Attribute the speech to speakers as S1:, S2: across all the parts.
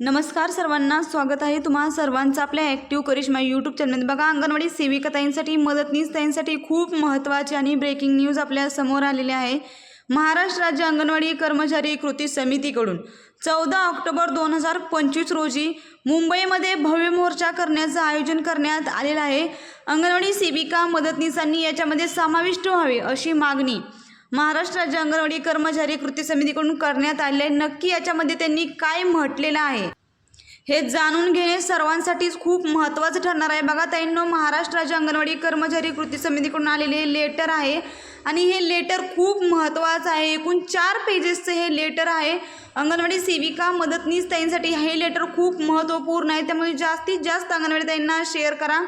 S1: नमस्कार सर्वांना स्वागत आहे तुम्हा सर्वांचं आपल्या ॲक्टिव्ह करिश्मा यूट्यूब चॅनल बघा अंगणवाडी सेविका ताईंसाठी मदतनीस ताईंसाठी खूप महत्त्वाची आणि ब्रेकिंग न्यूज आपल्यासमोर आलेली आहे. महाराष्ट्र राज्य अंगणवाडी कर्मचारी कृती समितीकडून चौदा ऑक्टोबर दोन हजार पंचवीस रोजी मुंबईमध्ये भव्य मोर्चा करण्याचं आयोजन करण्यात आलेलं आहे. अंगणवाडी सेविका मदतनीसांनी याच्यामध्ये समाविष्ट व्हावे अशी मागणी महाराष्ट्र राज्य अंगणवाडी कर्मचारी कृती समितीकडून करण्यात आले आहे नक्की याच्यामध्ये त्यांनी काय म्हटलेलं आहे? हे जाणून घेणे सर्वांसाठीच खूप महत्त्वाचं ठरणार आहे. बघा ताईंनो महाराष्ट्र राज्य अंगणवाडी कर्मचारी कृती समितीकडून आलेले लेटर आहे आणि हे लेटर खूप महत्त्वाचं आहे. एकूण चार पेजेसचं हे लेटर आहे. अंगणवाडी सेविका मदतनीस ताईंसाठी हे लेटर खूप महत्त्वपूर्ण आहे. त्यामुळे जास्तीत जास्त अंगणवाडी ताईंना शेअर करा.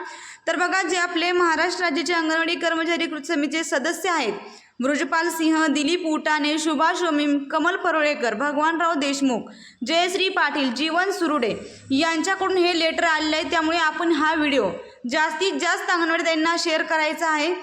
S1: तर बघा जे आपले महाराष्ट्र राज्याचे अंगणवाडी कर्मचारी कृती समितीचे सदस्य आहेत ब्रुजपाल सिंह दिलीप उटाणे सुभाष ओमीम कमल परोळेकर भगवानराव देशमुख जयश्री पाटील जीवन सुरुडे यांच्याकडून हे लेटर आलेलं आहे. त्यामुळे आपण हा व्हिडिओ जास्तीत जास्त अंगणवाडी त्यांना शेअर करायचा आहे.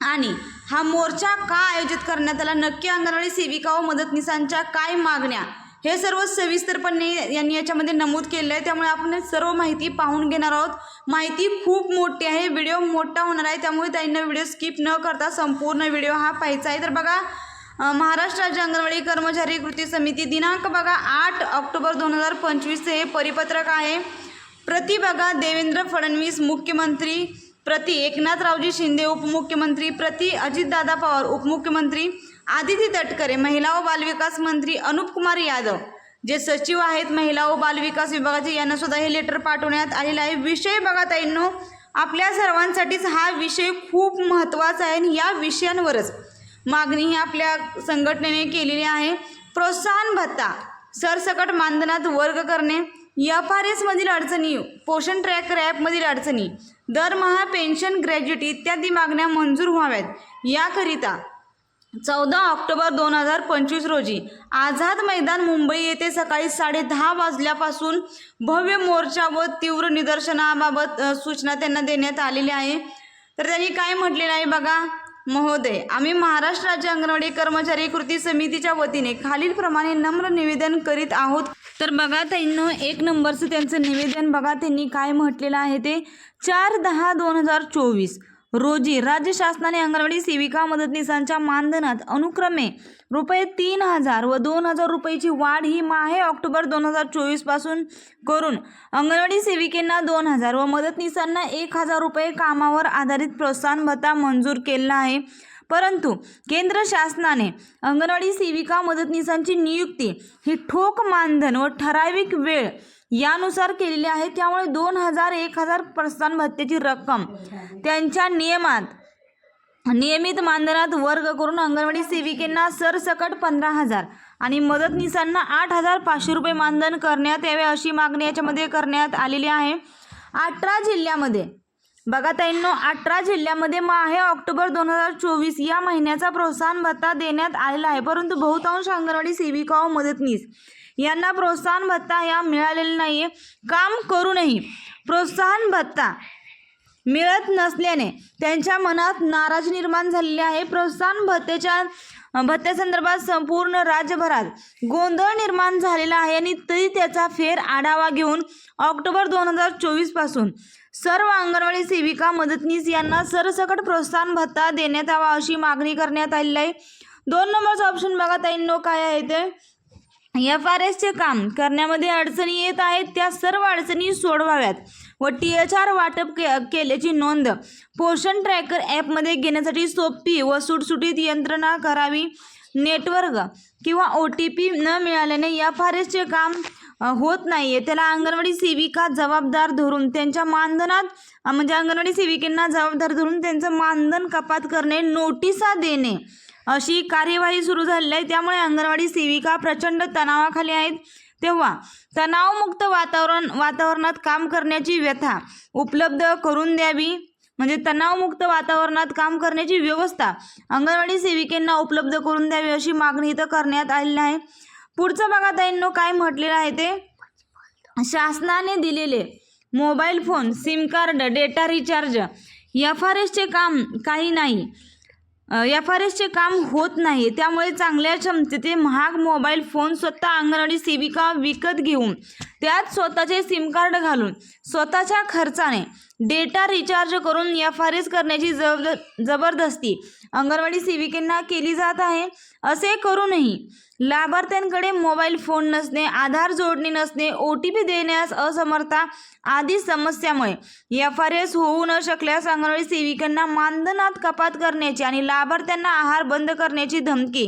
S1: आणि हा मोर्चा का आयोजित करण्यात आला? नक्की अंगणवाडी सेविका व मदतनीसांच्या काय मागण्या? हे सर्व सविस्तरपणे यांनी याच्यामध्ये नमूद केलं आहे त्यामुळे आपण सर्व माहिती पाहून घेणार आहोत. माहिती खूप मोठी आहे. व्हिडिओ मोठा होणार आहे. त्यामुळे त्यांना व्हिडिओ स्किप न करता संपूर्ण व्हिडिओ हा पाहायचा आहे. तर बघा महाराष्ट्र राज्य अंगणवाडी कर्मचारी कृती समिती दिनांक बघा आठ ऑक्टोबर दोन हजार पंचवीसचे हे परिपत्रक आहे. प्रति बघा देवेंद्र फडणवीस मुख्यमंत्री प्रति एकनाथरावजी शिंदे उपमुख्यमंत्री प्रति अजितदादा पवार उपमुख्यमंत्री आदिती तटकरे महिला व बालविकास मंत्री अनुप कुमार यादव जे सचिव आहेत महिला व बालविकास विभागाचे यांना सुद्धा हे लेटर पाठवण्यात आलेलं आहे. विषय बघा ताईंनो आपल्या सर्वांसाठीच हा विषय खूप महत्त्वाचा आहे आणि या विषयांवरच मागणी ही आपल्या संघटनेने केलेली आहे. प्रोत्साहन भत्ता सरसकट मानधनात वर्ग करणे एफ आर एसमधील अडचणी पोषण ट्रॅकर ॲपमधील अडचणी दरमहा पेन्शन ग्रॅज्युटी इत्यादी मागण्या मंजूर व्हाव्यात. याकरिता चौदा ऑक्टोबर दोन हजार पंचवीस रोजी आझाद मैदान मुंबई येथे सकाळी साडे दहा वाजल्यापासून भव्य मोर्चा व तीव्र निदर्शनाबाबत सूचना त्यांना देण्यात आलेली आहे. तर त्यांनी काय म्हटलेलं आहे बघा? महोदय आम्ही महाराष्ट्र राज्य अंगणवाडी कर्मचारी कृती समितीच्या वतीने खालीलप्रमाणे नम्र निवेदन करीत आहोत. तर बघा त्यांना एक नंबरचं त्यांचं निवेदन बघा त्यांनी काय म्हटलेलं आहे ते. चार दहा दोन हजार चोवीस. रोजी राज्य शासनाने अंगणवाडी सेविका मदतनीसांच्या मानधनात अनुक्रमे रुपये तीन हजार व दोन हजार रुपयेची वाढ ही माहे ऑक्टोबर दोन हजार चोवीसपासून करून अंगणवाडी सेविकेंना दोन हजार व मदतनीसांना एक हजार रुपये कामावर आधारित प्रोत्साहन भत्ता मंजूर केला आहे. परंतु केंद्र शासनाने अंगणवाडी सेविका मदतनीसांची नियुक्ती ही ठोक मानधन व ठराविक वेळ यानुसार केलेली आहे. त्यामुळे दोन हजार एक हजार प्रस्थान भत्त्याची रक्कम त्यांच्या नियमात नियमित मानधनात वर्ग करून अंगणवाडी सेविकेंना सरसकट पंधरा हजार आणि मदतनीसांना आठ हजार पाचशे रुपये मानधन करण्यात यावे अशी मागणी याच्यामध्ये करण्यात आलेली आहे. अठरा जिल्ह्यामध्ये बघा ताईंनो अठरा जिल्ह्यामध्ये माहे ऑक्टोबर दोन हजार चोवीस. या महिन्याचा प्रोत्साहन भत्ता देण्यात आलेला आहे. परंतु बहुतांश अंगणवाडी सेविका व मदतनीस यांना प्रोत्साहन भत्ता या मिळालेला नाही आहे काम करूनही प्रोत्साहन भत्ता मिळत नसल्याने त्यांच्या मनात नाराजी निर्माण झालेली आहे. प्रोत्साहन भत्त्याच्या भत्त्यासंदर्भात संपूर्ण राज्यभरात गोंधळ निर्माण झालेला आहे आणि तरी त्याचा फेर आढावा घेऊन ऑक्टोबर दोन हजार चोवीसपासून सर्व अंगणवाडी सेविका मदतनीस यांना सरसकट प्रोत्साहन भत्ता देण्यात यावा अशी मागणी करण्यात आलेली आहे. दोन नंबरचा ऑप्शन बघा ताईंनो काय आहे ते? एफ आर एसचे काम करण्यामध्ये अडचणी येत आहेत त्या सर्व अडचणी सोडवाव्यात व टी एच आर वाटप के केल्याची नोंद पोषण ट्रॅकर ॲपमध्ये घेण्यासाठी सोपी व सुटसुटीत यंत्रणा करावी. नेटवर्क किंवा ओ टी पी न मिळाल्याने एफ आर एसचे काम होत नाही आहे त्याला अंगणवाडी सेविका जबाबदार धरून त्यांच्या मानधनात म्हणजे अंगणवाडी सेविकेंना जबाबदार धरून त्यांचं मानधन कपात करणे नोटिसा देणे अशी कार्यवाही सुरू झालेली आहे. त्यामुळे अंगणवाडी सेविका प्रचंड तणावाखाली आहेत. तेव्हा तणावमुक्त वातावरण वातावरणात काम करण्याची व्यथा उपलब्ध करून द्यावी. म्हणजे तणावमुक्त वातावरणात काम करण्याची व्यवस्था अंगणवाडी सेविकेंना उपलब्ध करून द्यावी अशी मागणी इथं करण्यात आलेली आहे. पुढचं बघा ताईंनो काय म्हटलेलं आहे ते? शासनाने दिलेले mobile phone SIM card data recharge F R एसचे काम काही नाही. एफ आर एसचे काम होत नाही. त्यामुळे चांगल्या क्षमतेचे महाग मोबाईल फोन स्वतः अंगणवाडी सेविका विकत घेऊन त्यात स्वतःचे सिम कार्ड घालून स्वतःच्या खर्चाने डेटा रिचार्ज करून एफ आर एस करण्याची जब जबरदस्ती अंगणवाडी सेविकेंना केली जात आहे. असे करूनही लाभार्थ्यांकडे मोबाईल फोन नसणे आधार जोडणी नसणे ओ टी पी देण्यास असमर्थता आदी समस्यामुळे एफ आर एस होऊ न शकल्यास अंगणवाडी सेविकांना मानधनात कपात करण्याची आणि लाभार्थ्यांना आहार बंद करण्याची धमकी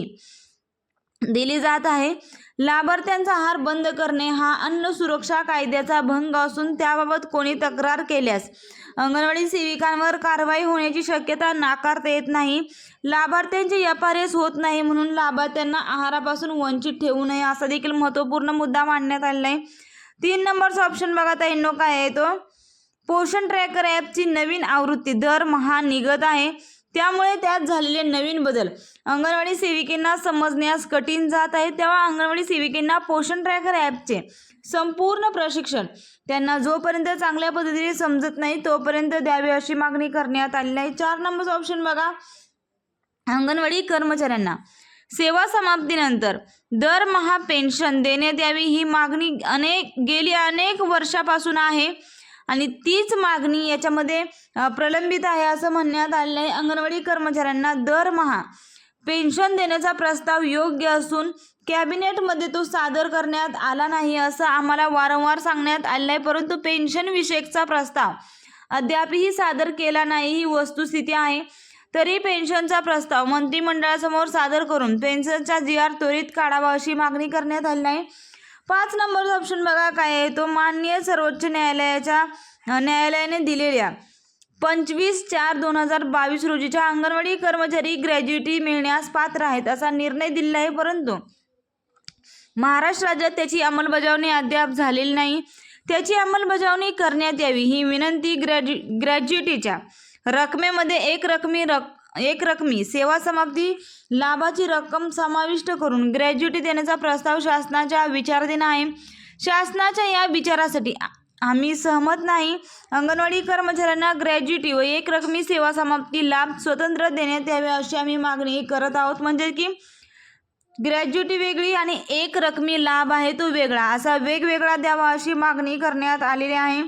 S1: दिली जात आहे. लाभार्थ्यांचा आहार बंद करणे हा अन्न सुरक्षा कायद्याचा भंग असून त्याबाबत कोणी तक्रार केल्यास अंगणवाडी सेविकांवर कारवाई होण्याची शक्यता नाकारता येत नाही. लाभार्थ्यांचे यपारेस होत नाही म्हणून लाभार्थ्यांना आहारापासून वंचित ठेवू नये असा देखील महत्त्वपूर्ण मुद्दा मांडण्यात आलेला आहे. तीन नंबरचा ऑप्शन बघा ताईंनो काय आहे तो? पोषण ट्रॅकर ॲपची नवीन आवृत्ती दरमहा निघत आहे. त्यामुळे त्यात झालेले नवीन बदल. अंगणवाडी सेविकेंना समजण्यास कठीण जात आहे तेव्हा अंगणवाडी सेविकेंना पोषण ट्रॅकर ॲपचे संपूर्ण प्रशिक्षण त्यांना जोपर्यंत चांगल्या पद्धतीने समजत नाही तोपर्यंत द्यावे अशी मागणी करण्यात आलेली आहे. चार नंबरचा ऑप्शन बघा. अंगणवाडी कर्मचाऱ्यांना सेवा समाप्तीनंतर दरमहा पेन्शन देण्यात यावी ही मागणी अनेक गेली अनेक वर्षापासून आहे. आणि तीच मागणी याच्यामध्ये प्रलंबित आहे असं म्हणण्यात आलेलं आहे अंगणवाडी कर्मचाऱ्यांना दरमहा पेन्शन देण्याचा प्रस्ताव योग्य असून कॅबिनेटमध्ये तो सादर करण्यात आला नाही असं आम्हाला वारंवार सांगण्यात आलेलं आहे परंतु पेन्शन विषयकचा प्रस्ताव अद्यापही सादर केला नाही. ही वस्तुस्थिती आहे. तरी पेन्शनचा प्रस्ताव मंत्रिमंडळासमोर सादर करून पेन्शनचा जी आर त्वरित काढावा अशी मागणी करण्यात आली आहे. पाच नंबरचा ऑप्शन बघा काय आहे. तो माननीय सर्वोच्च न्यायालयाच्या न्यायालयाने दिलेल्या. पंचवीस चार दोन हजार बावीस रोजीच्या अंगणवाडी कर्मचारी ग्रॅज्युटी मिळण्यास पात्र आहेत असा निर्णय दिलेला आहे परंतु महाराष्ट्र राज्यात त्याची अंमलबजावणी अद्याप झालेली नाही. त्याची अंमलबजावणी करण्यात यावी ही विनंती ग्रॅज्यु ग्रॅज्युएटीच्या रकमेमध्ये एक रकमी रक एक रकमी सेवा समाप्ती. लाभाची रक्कम समाविष्ट करून ग्रॅज्युटी देण्याचा प्रस्ताव शासनाच्या विचाराधीन आहे. शासनाच्या या विचारासाठी आम्ही सहमत नाही. अंगणवाडी कर्मचाऱ्यांना ग्रॅज्युटी व एक रकमी सेवा समाप्ती लाभ स्वतंत्र देण्यात यावे अशी आम्ही मागणी करत आहोत. म्हणजे की ग्रॅज्युटी वेगळी आणि एक रकमी लाभ आहे तो वेगळा. असा वेगवेगळा द्यावा अशी मागणी करण्यात आलेली आहे.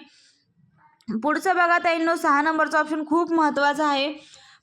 S1: पुढचं बघा ताईंनो सहा नंबरचा ऑप्शन खूप महत्त्वाचा आहे.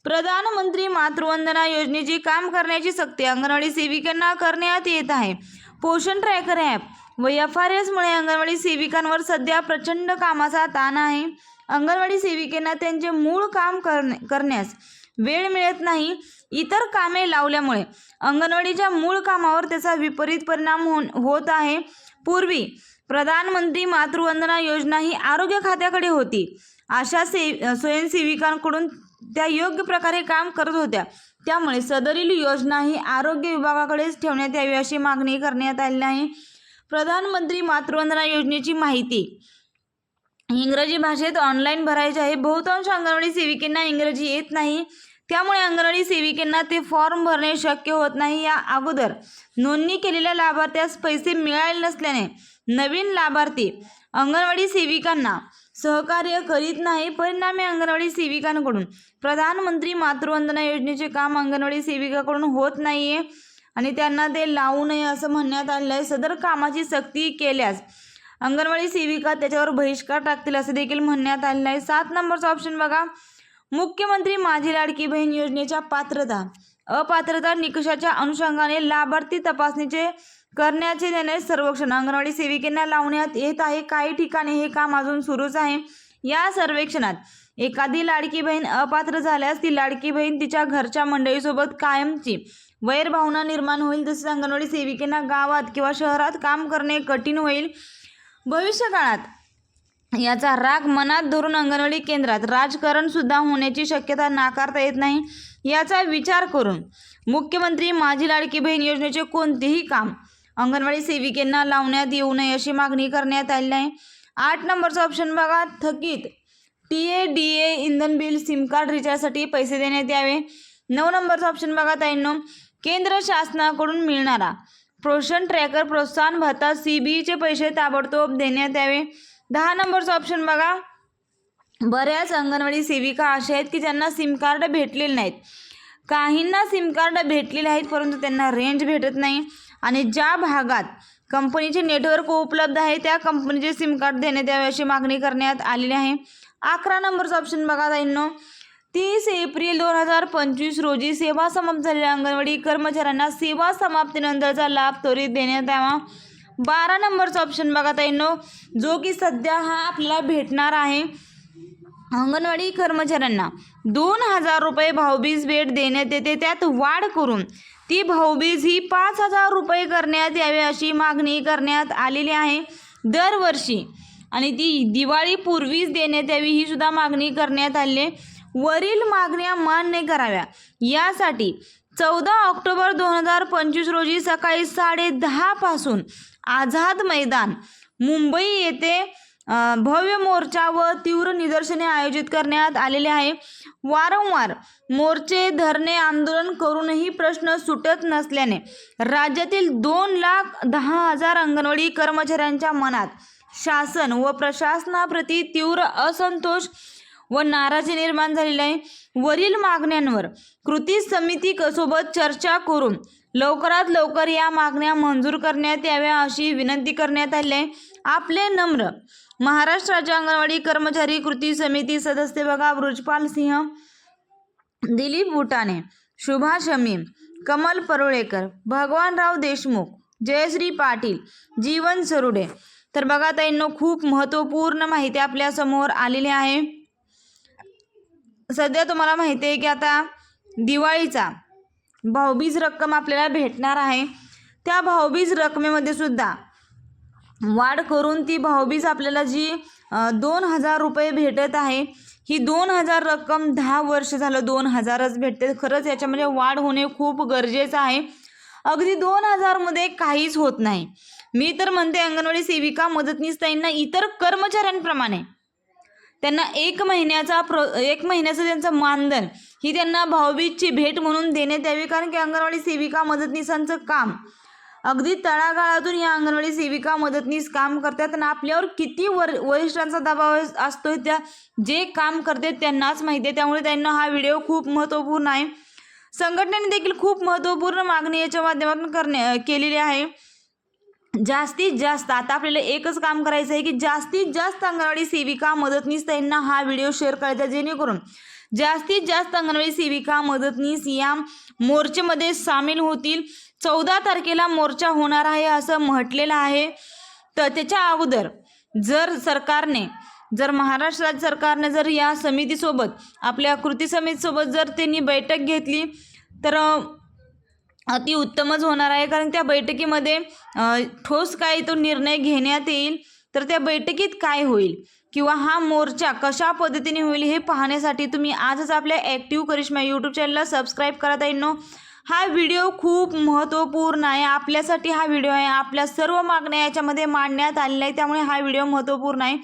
S1: प्रधानमंत्री मातृवंदना योजनेची काम करण्याची सक्ती अंगणवाडी सेविकांना करण्यात येत आहे. Poshan tracker app. व एफ आर एसमुळे अंगणवाडी सेविकांवर सध्या प्रचंड कामाचा ताण आहे. अंगणवाडी सेविकांना त्यांचे मूळ काम करणे करण्यास वेळ मिळत नाही. इतर कामे लावल्यामुळे अंगणवाडीच्या मूळ कामावर त्याचा विपरीत परिणाम हो होत आहे. पूर्वी प्रधानमंत्री मातृवंदना योजना ही आरोग्य खात्याकडे होती. अशा से स्वयंसेविकांकडून त्या योग्य प्रकारे काम करत होत्या. त्यामुळे सदरील योजना ही आरोग्य विभागाकडेच ठेवण्यात यावी अशी मागणी करण्यात आलेली आहे प्रधानमंत्री मातृवंदना योजनेची माहिती. इंग्रजी भाषेत ऑनलाईन भरायचे आहे. बहुतांश अंगणवाडी सेविकेंना इंग्रजी येत नाही. त्यामुळे अंगणवाडी सेविकांना ते फॉर्म भरणे शक्य होत नाही. या अगोदर नोंदणी केलेल्या लाभार्थ्यास पैसे मिळाले नसल्याने नवीन लाभार्थी अंगणवाडी सेविकांना सहकार्य करीत नाही परिणामी अंगणवाडी सेविकांकडून. प्रधानमंत्री मातृवंदना योजनेचे काम अंगणवाडी सेविकाकडून होत नाही आहे आणि त्यांना ते लावू नये असं म्हणण्यात आलेलं आहे सदर कामाची सक्ती केल्यास अंगणवाडी सेविका त्याच्यावर बहिष्कार टाकतील असं देखील म्हणण्यात आलेलं आहे सात नंबरचा ऑप्शन बघा. मुख्यमंत्री माझी लाडकी बहीण योजनेच्या पात्रता. अपात्रता निकषाच्या अनुषंगाने लाभार्थी तपासणीचे करण्याचे निर्णय सर्वेक्षण अंगणवाडी सेविकेंना लावण्यात येत आहे. काही ठिकाणी हे काम अजून सुरूच आहे. या सर्वेक्षणात एखादी लाडकी बहीण अपात्र झाल्यास ती लाडकी बहीण तिच्या घरच्या मंडळीसोबत कायमची वैरभावना निर्माण होईल. तसेच अंगणवाडी सेविकेंना गावात किंवा शहरात काम करणे कठीण होईल. भविष्यकाळात याचा राग मनात धरून अंगणवाडी केंद्रात राजकारण सुद्धा होण्याची शक्यता नाकारता येत नाही. याचा विचार करून मुख्यमंत्री माझी लाडकी बहीण योजनेचे कोणतेही काम अंगणवाडी सेविकेंना लावण्यात येऊ नये अशी मागणी करण्यात आलेली आहे. आठ नंबरचा ऑप्शन बघा. थकीत टी ए डी ए इंधन बिल सिम कार्ड रिचार्जसाठी पैसे देण्यात यावे. नऊ नंबरचा ऑप्शन बघा ताईंनो. केंद्र शासनाकडून मिळणारा पोषण ट्रॅकर प्रोत्साहन भत्ता सीबीचे पैसे ताबडतोब देण्यात यावे. दहा नंबरचा ऑप्शन बघा. बऱ्याच अंगणवाडी सेविका अशा आहेत की ज्यांना सिम कार्ड भेटलेले नाहीत. काहींना सिम कार्ड भेटलेले आहेत परंतु त्यांना रेंज भेटत नाही. आणि ज्या भागात कंपनीचे नेटवर्क उपलब्ध आहे त्या कंपनीचे सिम कार्ड देण्यात यावे अशी मागणी करण्यात आलेली आहे. अकरा नंबरचा ऑप्शन बघा जाईनो तीस एप्रिल दोन हजार पंचवीस रोजी सेवा समाप्त झालेल्या अंगणवाडी कर्मचाऱ्यांना सेवा समाप्तीनंतरचा लाभ त्वरित देण्यात यावा. बारा नंबरचा ऑप्शन बघा ताईंनो. जो की सध्या हा आपल्याला भेटणार आहे. अंगणवाडी कर्मचाऱ्यांना दोन हजार रुपये भाऊबीज भेट देण्यात येते. त्यात वाढ करून ती भाऊबीज ही पाच हजार रुपये करण्यात यावे अशी मागणी करण्यात आलेली आहे दरवर्षी. आणि ती दिवाळीपूर्वीच देण्यात यावी ही सुद्धा मागणी करण्यात आली आहे. वरील मागण्या मान्य कराव्या. यासाठी चौदा ऑक्टोबर दोन हजार पंचवीस रोजी सकाळी साडे दहापासून आझाद मैदान मुंबई येथे भव्य मोर्चा व तीव्र निदर्शने आयोजित करण्यात आलेले आहे. वारंवार मोर्चे धरणे आंदोलन करूनही प्रश्न सुटत नसल्याने राज्यातील दोन लाख दहा हजार अंगणवाडी कर्मचाऱ्यांच्या मनात शासन व प्रशासनाप्रती तीव्र असंतोष व नाराजी निर्माण झालेली आहे. वरील मागण्यांवर कृती समिती सोबत चर्चा करून लवकरात लवकर या मागण्या मंजूर करण्यात याव्या अशी विनंती करण्यात आली आहे. आपले नम्र. महाराष्ट्र राज्य अंगणवाडी कर्मचारी कृती समिती सदस्य बघा वृजपाल सिंह दिलीप भुटाने शुभा शमीम कमल परुळेकर भगवानराव देशमुख जयश्री पाटील जीवन सरुडे. तर बघा ताईंनो खूप महत्त्वपूर्ण माहिती आपल्यासमोर आलेली आहे. सध्या तुम्हाला माहिती आहे की आता दिवाळीचा भाऊबीज रक्कम आपल्याला भेटणार आहे. त्या भाऊबीज रकमेमध्ये सुद्धा वाढ करून ती भाऊबीज आपल्याला जी दोन हजार रुपये भेटत आहे ही दोन हजार रक्कम दहा वर्ष झालं दोन हजारच भेटते. खरंच याच्यामध्ये वाढ होणे खूप गरजेचं आहे. अगदी दोन हजारमध्ये काहीच होत नाही. मी तर म्हणते अंगणवाडी सेविका मदतनीस ताईंना इतर कर्मचाऱ्यांप्रमाणे. त्यांना एक महिन्याचा प्रो एक महिन्याचं त्यांचं मानधन ही त्यांना भाऊबीजची भेट म्हणून देण्यात यावी कारण की अंगणवाडी सेविका मदतनीसांचं काम अगदी तळागाळातून या अंगणवाडी सेविका मदतनीस काम करतात आणि आपल्यावर किती वर वरिष्ठांचा दबाव असतो त्या जे काम करते त्यांनाच माहिती आहे. त्यामुळे त्यांना हा व्हिडिओ खूप महत्त्वपूर्ण आहे. संघटनेने देखील खूप महत्त्वपूर्ण मागणी याच्या माध्यमातून करणे केलेली आहे. जास्तीत जास्त आता आपल्याला एकच काम करायचं आहे की जास्तीत जास्त अंगणवाडी सेविका मदतनीस त्यांना हा व्हिडिओ शेअर करायचा जेणेकरून जास्तीत जास्त अंगणवाडी सेविका मदतनीस या मोर्चेमध्ये सामील होतील. चौदा तारखेला मोर्चा होणार आहे असं म्हटलेलं आहे. तर त्याच्या अगोदर जर सरकारने जर महाराष्ट्र राज्य सरकारने जर या समितीसोबत आपल्या कृती समितीसोबत जर त्यांनी बैठक घेतली तर अति उत्तमच होणार आहे. कारण त्या बैठकीमध्ये ठोस काही तो निर्णय घेण्यात येईल तर त्या बैठकीत काय होईल? किंवा हा मोर्चा कशा पद्धतीने होईल हे पाहण्यासाठी तुम्ही आजच आपल्या ॲक्टिव्ह करिश्मा यूट्यूब चॅनलला सबस्क्राईब करत आहे हा व्हिडिओ खूप महत्त्वपूर्ण आहे. आपल्यासाठी हा व्हिडिओ आहे. आपल्या सर्व मागण्या याच्यामध्ये मांडण्यात आलेल्या आहे त्यामुळे हा व्हिडिओ महत्त्वपूर्ण आहे.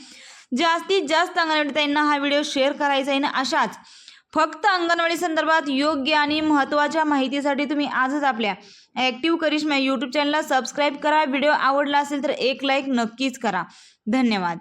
S1: जास्तीत जास्त अंगणवाडीताईंना हा व्हिडिओ शेअर करायचा आहे ना अशाच फक्त अंगणवाडी संदर्भात योग्य आणि महत्त्वाच्या माहितीसाठी तुम्ही आजच आपल्या ॲक्टिव्ह करिश्मा यूट्यूब चॅनलला सबस्क्राईब करा. व्हिडिओ आवडला असेल तर एक लाईक नक्कीच करा. धन्यवाद.